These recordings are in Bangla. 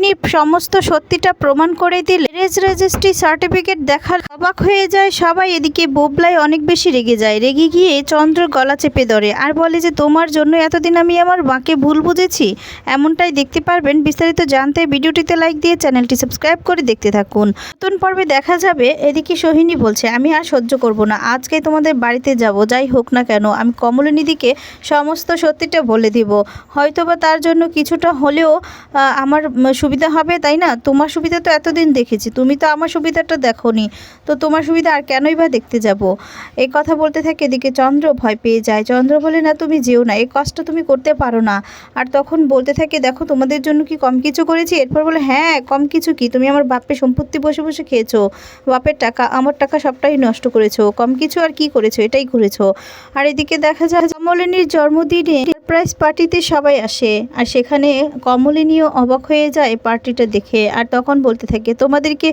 তিনি সমস্ত সত্যিটা প্রমাণ করে দিলে। ম্যারেজ রেজিস্ট্রি সার্টিফিকেট দেখার অবাক হয়ে যায় সবাই। এদিকে বোবলাই অনেক বেশি রেগে যায়। রেগে গিয়ে চন্দ্র গলা চেপে ধরে। আর বলে যে, তোমার জন্য এতদিন আমি আমার মাকে ভুল বুঝেছি। এমনটাই দেখতে পারবেন। বিস্তারিত জানতে ভিডিওটিতে লাইক দিয়ে চ্যানেলটি সাবস্ক্রাইব করে দেখতে থাকুন। নতুন পর্বে দেখা যাবে। এদিকে সোহিনী বলছে, আমি আর সহ্য করব না। আজকে তোমাদের বাড়িতে যাব। যাই হোক না কেন, আমি কমলিনীদিকে সমস্ত সত্যিটা বলে দিব। হয়তোবা তার জন্য কিছুটা হলেও আমার সুবিধা হবে, তাই না? তোমার সুবিধা তো এতদিন দেখেছি, তুমি তো আমার সুবিধাটা দেখোনি। তো তোমার সুবিধা আর কেনই বা দেখতে যাব? এই কথা বলতে থাকে এদিকে চন্দ্র ভয় পেয়ে যায়। চন্দ্র বলে, না, তুমি যেও না এই কষ্ট তুমি করতে পারো না। আর তখন বলতে থাকে, দেখো, তোমাদের জন্য কি কম কিছু করেছি? এরপর বলে হ্যাঁ কম কিছু কি? তুমি আমার বাপের সম্পত্তি বসে বসে খেয়েছো। বাপের টাকা, আমার টাকা সবটাই নষ্ট করেছ। কম কিছু আর কি করেছ? এটাই করেছ। আর এদিকে দেখা যায়, কমলিনীর জন্মদিনে সারপ্রাইজ পার্টিতে সবাই আসে। আর সেখানে কমলিনীও অবাক হয়ে যায়। পার্টিটা দেখে আর তখন বলতে থাকে, তোমাদেরকে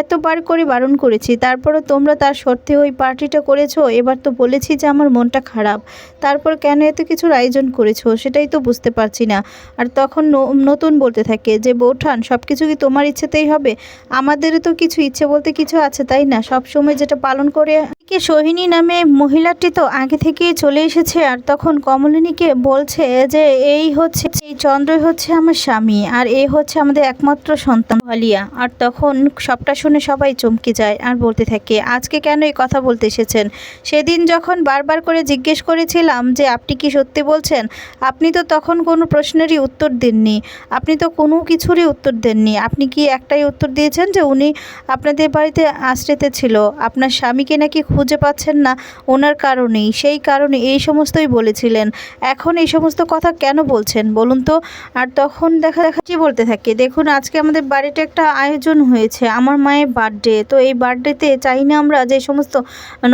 এতবার করে বারণ করেছি, তারপরও তোমরা তার সত্ত্বেও ওই পার্টিটা করেছ, এবার তো বলেছি যে আমার মনটা খারাপ। তারপর কেন এত কিছুর আয়োজন করেছ, সেটাই তো বুঝতে পারছি না। আর তখন নতুন বলতে থাকে যে, বৌঠান সব কিছু কি তোমার ইচ্ছেতেই হবে? আমাদেরও তো কিছু ইচ্ছে বলতে কিছু আছে, তাই না? সব সময় যেটা পালন করে কি সোহিনী নামে মহিলাটি তো আগে থেকেই চলে এসেছে, আর তখন কমলিনীকে বলছে যে, এই হচ্ছে, এই চন্দ্রই হচ্ছে আমার স্বামী, আর এ হচ্ছে আমাদের একমাত্র সন্তান হলিয়া আর তখন সবটা শুনে সবাই চমকে যায় আর বলতে থাকে, আজকে কেন এই কথা বলতে এসেছেন? সেদিন যখন বারবার করে জিজ্ঞেস করেছিলাম যে, আপনি কি সত্যি বলছেন? আপনি তো তখন কোনো প্রশ্নেরই উত্তর দেননি। আপনি তো কোনো কিছুরই উত্তর দেননি। আপনি কি একটাই উত্তর দিয়েছেন যে, উনি আপনাদের বাড়িতে আশ্রিতে ছিল? আপনার স্বামীকে নাকি খুঁজে পাচ্ছেন না? ওনার কারণেই, সেই কারণে এই সমস্তই বলেছিলেন। এখন এই সমস্ত কথা কেন বলছেন? বলুন তো। আর তখন দেখা দেখা, কি বলতে থাকে? দেখুন, আজকে আমাদের বাড়িতে একটা আয়োজন হয়েছে, আমার মায়ের বার্থডে তো এই বার্থডেতে চাই না আমরা যে সমস্ত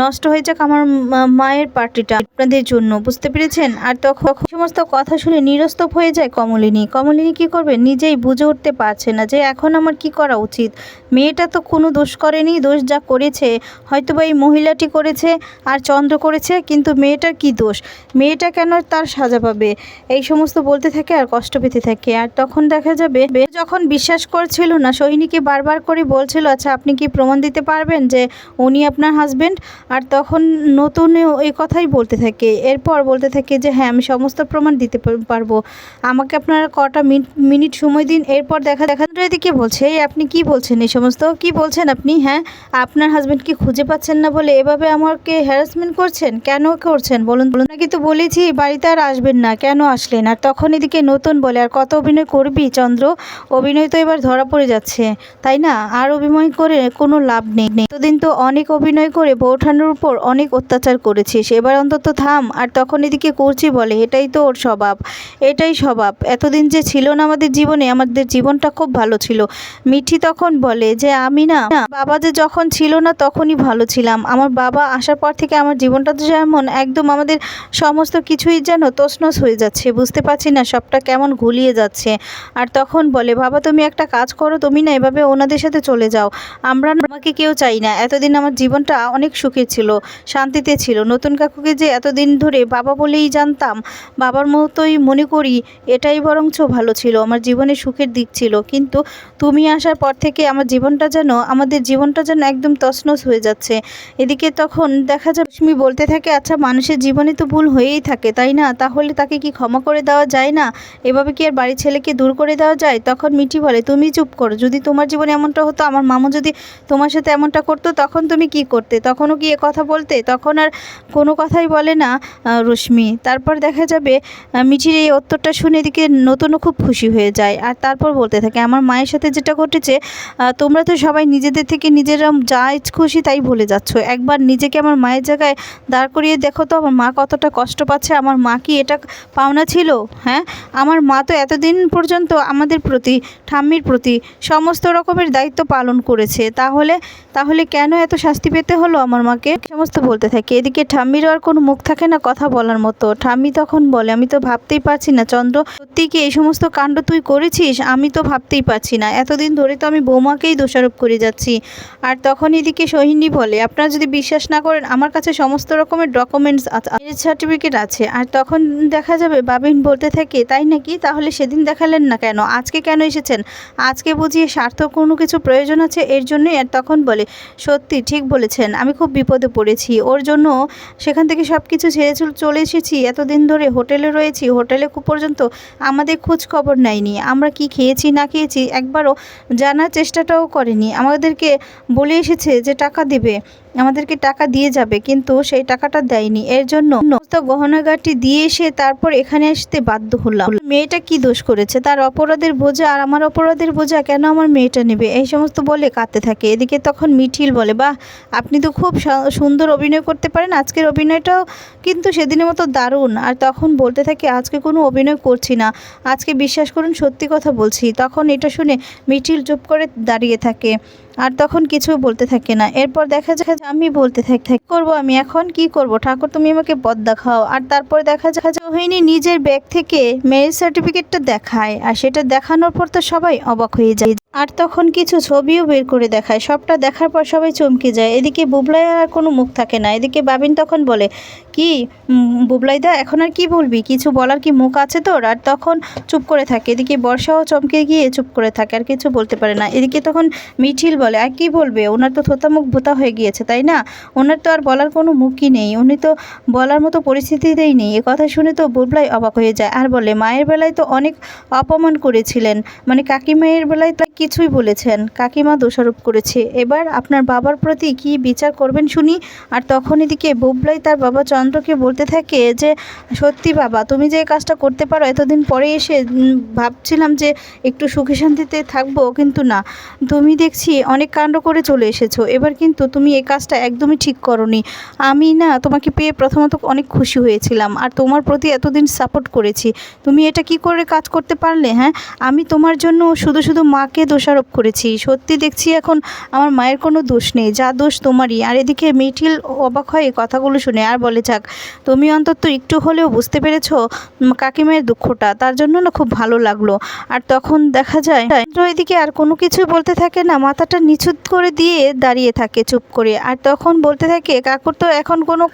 নষ্ট হয়ে যাক আমার মায়ের পার্টিটা আপনাদের জন্য, বুঝতে পেরেছেন? আর তখন সমস্ত কথা শুনে নিরস্তপ হয়ে যায় কমলিনী। কমলিনী কি করবে? নিজেই বুঝে উঠতে পারছে না যে এখন আমার কি করা উচিত? মেয়েটা তো কোনো দোষ করেনি, দোষ যা করেছে হয়তো বা এই মহিলাটি করেছে আর চন্দ্র করেছে, কিন্তু মেয়েটার কি দোষ? মেয়েটা কেন তার সাজা পাবে? এই সমস্ত বলতে থাকে আর কষ্ট পেতে থাকে। আর তখন দেখা যাবে যখন বিশ্বাস করছিল না সৈনিকে বারবার করে বলছিল আচ্ছা আপনি কি প্রমাণ দিতে পারবেন যে উনি আপনার হাজবেন্ড আর তখন নতুনও এই কথাই বলতে থাকে। এরপর বলতে থাকে যে হ্যাঁ আমি সমস্ত প্রমাণ দিতে পারব। আমাকে আপনারা কটা মিনিট সময় দিন। এরপর দেখা দেখা এদিকে বলছে, এই আপনি কি বলছেন? এই সমস্ত কি বলছেন আপনি? হ্যাঁ আপনার হাজবেন্ডকে খুঁজে পাচ্ছেন না বলে এভাবে আমাকে হ্যারাসমেন্ট করছেন? কেন করছেন? বলুন বলুন। নাকি তো বলেছি, বাড়িতে আর আসবেন না। কেন আসলেন? আর তখন এদিকে নতুন বলে, আর কত অভিনয় করবি চন্দ্র? অভিনয় তো এবার ধরা পড়ে যাচ্ছে, তাই না? আর অভিনয় করে কোনো লাভ নেই। এতদিন তো অনেক অভিনয় করে বৌঠানের উপর অনেক অত্যাচার করেছিস। এবার অন্তত থাম, আর তখন এদিকে করছি বলে, এটাই তো ওর স্বভাব, এটাই স্বভাব। এতদিন যে ছিল না আমাদের জীবনে, আমাদের জীবনটা খুব ভালো ছিল। মিঠি তখন বলে, যে আমি না, বাবা যে যখন ছিল না, তখনই ভালো ছিলাম। আমার বাবা আসার পর থেকে আমার জীবনটা তো যেমন একদম আমাদের সমস্ত কিছুই যেন তছনছ হয়ে যাচ্ছে, বুঝতে পারছি না, সবটা কেমন ঘুলিয়ে যাচ্ছে। আর তখন বলে বাবা, তুমি একটা কাজ করো, তুমি না এভাবে ওনাদের সাথে চলে যাও। আমরা আমাকে কেউ চাই না। এতদিন আমার জীবনটা অনেক সুখে ছিল, শান্তিতে ছিল। নতুন কাকুকে যে এতদিন ধরে বাবা বলেই জানতাম, বাবার মতোই মনে করি, এটাই বরঞ্চ ভালো ছিল। আমার জীবনে সুখের দিক ছিল। কিন্তু তুমি আসার পর থেকে আমার জীবনটা যেন, আমাদের জীবনটা যেন একদম তছনছ হয়ে যাচ্ছে। এদিকে তখন দেখা যায় রশ্মি বলতে থাকে আচ্ছা মানুষের জীবনে তো ভুল হয়েই থাকে, তাই না? তাহলে তাকে কি ক্ষমা করে দেওয়া যায় না? এভাবে কি আর বাড়ির ছেলেকে দূর করে দেওয়া যায়? তখন মিঠি বলে, তুমি চুপ করো, যদি তোমার জীবনে এমনটা হতো, আমার মামু যদি তোমার সাথে এমনটা করতো, তখন তুমি কি করতে? তখনও কি এ কথা বলতে? তখন আর কোনো কথাই বলে না রশ্মি। তারপর দেখা যাবে মিঠির এই উত্তরটা শুনে এদিকে নতুনও খুব খুশি হয়ে যায়। আর তারপর বলতে থাকে, আমার মায়ের সাথে যেটা ঘটেছে তোমরা তো সবাই নিজেদের থেকে নিজেরা যা খুশি তাই বলে যাচ্ছ। একবার নিজেকে আমার মায়ের জায়গায় দাঁড় করিয়ে দেখো তো, আমার মা কতটা কষ্ট পাচ্ছে, আমার মা কি এটা পাওনা ছিল? হ্যাঁ? আমার মা তো এতদিন পর্যন্ত আমাদের প্রতি ঠাম্মির প্রতি সমস্ত রকমের দায়িত্ব পালন করেছে। তাহলে তাহলে কেন এত শাস্তি পেতে হলো আমার মাকে? সমস্ত বলতে থাকে। এদিকে ঠাম্মিরও আর কোনো মুখ থাকে না কথা বলার মতো। ঠাম্মি তখন বলে, আমি তো ভাবতেই পারছি না, চন্দ্র, সত্যি কি এই সমস্ত কাণ্ড তুই করেছিস? আমি তো ভাবতেই পারছি না। এতদিন ধরে তো আমি বৌমাকেই দোষারোপ করে যাচ্ছি। আর তখন এদিকে সোহিনী বলে, আপনারা যদি বিশ্বাস না করেন, আমার কাছে সমস্ত রকমের ডকুমেন্টস ম্যারেজ সার্টিফিকেট আছে। আর তখন দেখা যাবে, বাবিন বলতে থাকে, তাই নাকি? তাহলে সেদিন দেখালেন না কেন? আজকে কেন কেন এসেছেন? আজকে বুঝিয়ে স্বার্থ কোনো কিছু প্রয়োজন আছে, এর জন্যই আর তখন বলে, সত্যি, ঠিক বলেছেন, আমি খুব বিপদে পড়েছি। ওর জন্য সেখান থেকে সব কিছু ছেড়ে চল- চলে এসেছি, এতদিন ধরে হোটেলে রয়েছি, হোটেলে খুব পর্যন্ত আমাদের খোঁজ খবর নেয়নি। আমরা কি খেয়েছি, না খেয়েছি, একবারও জানার চেষ্টাটাও করেনি। আমাদেরকে বলে এসেছে যে টাকা দেবে। আমাদেরকে টাকা দিয়ে যাবে, কিন্তু সেই টাকাটা দেয়নি। এর জন্য গহনাগাটি দিয়ে এসে তারপর এখানে আসতে বাধ্য হলাম। মেয়েটা কি দোষ করেছে? তার অপরাধের বোঝা আর আমার অপরাধের বোঝা কেন আমার মেয়েটা নেবে? এই সমস্ত বলে কাঁদতে থাকে। এদিকে তখন মিঠিল বলে, বাহ, আপনি তো খুব সুন্দর অভিনয় করতে পারেন। আজকের অভিনয়টাও কিন্তু সেদিনের মতো দারুণ। আর তখন বলতে থাকে, আজকে কোনো অভিনয় করছি না। আজকে বিশ্বাস করুন, সত্যি কথা বলছি। তখন এটা শুনে মিঠিল চুপ করে দাঁড়িয়ে থাকে। আর তখন কিছু বলতে থাকে না। এরপর দেখা যায়, আমি বলতে থাকি থাকি, করব আমি, এখন কি করব? ঠাকুর, তুমি আমাকে পদ দেখাও। আর তারপর দেখা যায় রোহিণী নিজের ব্যাগ থেকে ম্যারেজ সার্টিফিকেটটা দেখায়, আর সেটা দেখানোর পর তো সবাই অবাক হয়ে যায়। আর তখন কিছু ছবিও বের করে দেখায়। সবটা দেখার পর সবাই চমকে যায়। এদিকে বুবলাই আর কোনো মুখ থাকে না। এদিকে বাবিন তখন বলে, কি বুবলাইদা, এখন আর কি বলবি? কিছু বলার কি মুখ আছে তোর? আর তখন চুপ করে থাকে। এদিকে বর্ষাও চমকে গিয়ে চুপ করে থাকে, আর কিছু বলতে পারে না। এদিকে তখন মিঠিল বলে, আর কি বলবে? ওনার তো থোতা মুখ ভোতা হয়ে গিয়েছে, তাই না? ওনার তো আর বলার কোনো মুখই নেই। উনি তো বলার মতো পরিস্থিতিতেই নেই। এ কথা শুনে তো বুবলাই অবাক হয়ে যায় আর বলে, মায়ের বেলায় তো অনেক অপমান করেছিলেন। মানে কাকিমায়ের বেলায় তো কিছুই বলেছেন। কাকিমা দোষারোপ করেছে। এবার আপনার বাবার প্রতি কি বিচার করবেন শুনি? আর তখন এদিকে বুবলাই তার বাবা চন্দ্রকে বলতে থাকে যে, সত্যি বাবা, তুমি যে কাজটা করতে পারো, এতদিন পরে এসে ভাবছিলাম যে একটু সুখে শান্তিতে থাকব, কিন্তু না। তুমি দেখছি অনেক কাণ্ড করে চলে এসেছ। এবার কিন্তু তুমি এই কাজটা একদমই ঠিক করনি। আমি না তোমাকে পেয়ে প্রথমত অনেক খুশি হয়েছিলাম আর তোমার প্রতি এতদিন সাপোর্ট করেছি। তুমি এটা কি করে কাজ করতে পারলে হ্যাঁ? আমি তোমার জন্য শুধু শুধু মাকে দোষারোপ করেছি। সত্যি দেখছি এখন আমার মায়ের কোনো দোষ নেই, যা দোষ তোমারই। আর এদিকে মিঠিল অবাক হয় কথাগুলো শুনে আর বলে, যাক, তুমি অন্তত একটু হলেও বুঝতে পেরেছ কাকিমায়ের দুঃখটা। তার জন্য না খুব ভালো লাগল। আর তখন দেখা যায় এদিকে আর কোনো কিছু বলতে থাকে না, মাথাটা নিচুত করে দিয়ে দাঁড়িয়ে থাকে, চুপ করে। আর তখন বলতে থাকে, কাকুর তো এখন কোনো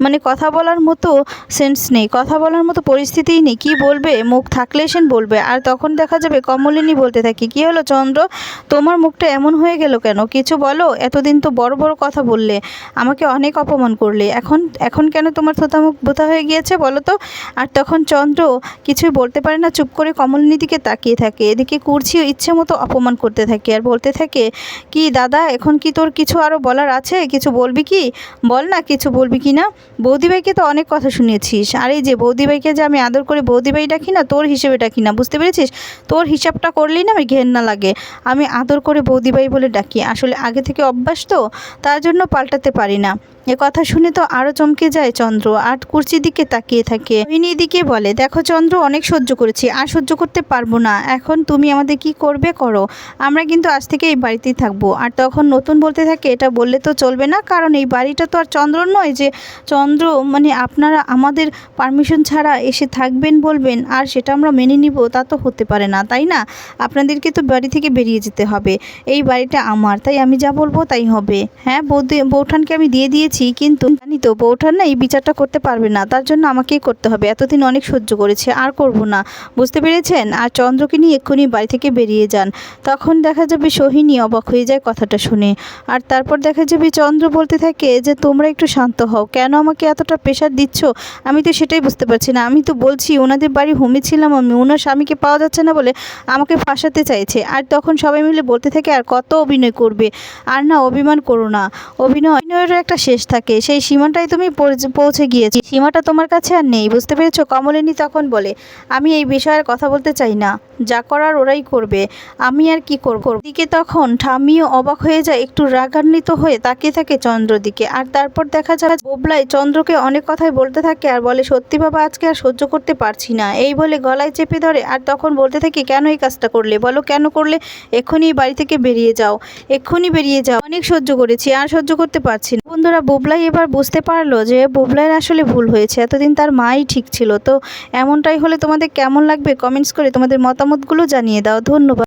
মানে কথা বলার মতো সেন্স নেই, কথা বলার মতো পরিস্থিতিই নেই। কি বলবে? মুখ থাকলে সেন বলবে। আর তখন দেখা যাবে কমলিনী বলতে থাকে, কি হলো চন্দ্র? তোমার মুখটা এমন হয়ে গেল কেন? কিছু বলো? এতদিন তো বড় বড় কথা বললে, আমাকে অনেক অপমান করলে। এখন এখন কেন তোমার থোতা মুখ বোথা হয়ে গিয়েছে বলো তো? আর তখন চন্দ্র কিছুই বলতে পারে না, চুপ করে কমলিনীর দিকে তাকিয়ে থাকে। এদিকে কুর্ছিও ইচ্ছে মতো অপমান করতে থাকে। আর বলতে থাকে কি দাদা, এখন কি তোর কিছু আরও বলার আছে? কিছু বলবি কি? বল না, কিছু বলবি কি না? বৌদিভাইকে তো অনেক কথা শুনিয়েছিস। আর এই যে বৌদিভাইকে যে আমি আদর করে বৌদিভাই ডাকি না, তোর হিসেবে ডাকি না, বুঝতে পেরেছিস? তোর হিসাবটা করলেই না আমি ঘেন্না লাগে। আমি আদর করে বৌদিভাই বলে ডাকি। আসলে আগে থেকে অভ্যাস তো, তার জন্য পাল্টাতে পারি না। এ কথা শুনে তো আরও চমকে যায় চন্দ্র, আর কুর্চির দিকে তাকিয়ে থাকে। রোহিণী দিকে বলে, দেখো চন্দ্র, অনেক সহ্য করেছি, আর সহ্য করতে পারব না। এখন তুমি আমাদের কি করবে করো? আমরা কিন্তু আজ থেকে এই বাড়িতেই থাকব। আর তখন নতুন বলতে থাকে, এটা বললে তো চলবে না, কারণ এই বাড়িটা তো আর চন্দ্র নয় যে চন্দ্র মানে আপনারা আমাদের পারমিশন ছাড়া এসে থাকবেন বলবেন, আর সেটা আমরা মেনে নিব, তা তো হতে পারে না, তাই না? আপনাদেরকে তো বাড়ি থেকে বেরিয়ে যেতে হবে। এই বাড়িটা আমার, তাই আমি যা বলব তাই হবে। হ্যাঁ বৌদি, বৌঠানকে আমি দিয়ে দিয়ে দিয়েছি কিন্তু জানি তো বৌঠান না এই বিচারটা করতে পারবে না। তার জন্য আমাকেই করতে হবে। এতদিন অনেক সহ্য করেছে, আর করব না। বুঝতে পেরেছেন? আর চন্দ্রকে নিয়ে এক্ষুনি বাড়ি থেকে বেরিয়ে যান। তখন দেখা যাবে সোহিনী অবাক হয়ে যায় কথাটা শুনে। আর তারপর দেখা যাবে চন্দ্র বলতে থাকে যে, তোমরা একটু শান্ত হও। কেন আমাকে এতটা প্রেশার দিচ্ছ? আমি তো সেটাই বুঝতে পারছি না। আমি তো বলছি, ওনাদের বাড়ি হোমে ছিলাম আমি, ওনার স্বামীকে পাওয়া যাচ্ছে না বলে আমাকে ফাঁসাতে চাইছে। আর তখন সবাই মিলে বলতে থাকে, আর কত অভিনয় করবে? আর না, অভিমান করো না। অভিনয়, অভিনয়েরও একটা শেষ থাকে। সেই সীমাটাই তুমি পৌঁছে- গিয়েছি। সীমাটা তোমার কাছে আর নেই, বুঝতে পেরেছ? কমলিনী তখন বলে, আমি এই বিষয়ে আর কথা বলতে চাই না। যা করার ওরাই করবে। আমি আর কি করব? দিকে তখন ঠামিও অবাক হয়ে যায়, একটু রাগান্বিত হয়ে তাকিয়ে থাকে চন্দ্র দিকে। আর তারপর দেখা যায়, বোবলাই চন্দ্রকে অনেক কথাই বলতে থাকে আর বলে, সত্যি বাবা, আজকে আর সহ্য করতে পারছি না। এই বলে গলায় চেপে ধরে আর তখন বলতে থাকে, কেন এই কাজটা করলে? বলো কেন করলে? এক্ষুনি বাড়ি থেকে বেরিয়ে যাও। এক্ষুনি বেরিয়ে যাও। অনেক সহ্য করেছি, আর সহ্য করতে পারছি না। বন্ধুরা বুবলাই এবার বুঝতে পারল যে বোবলাইয়ের আসলে ভুল হয়েছে। এতদিন তার মাই ঠিক ছিল। তো এমনটাই হলে তোমাদের কেমন লাগবে? কমেন্টস করে তোমাদের মতামতগুলো জানিয়ে দাও। ধন্যবাদ।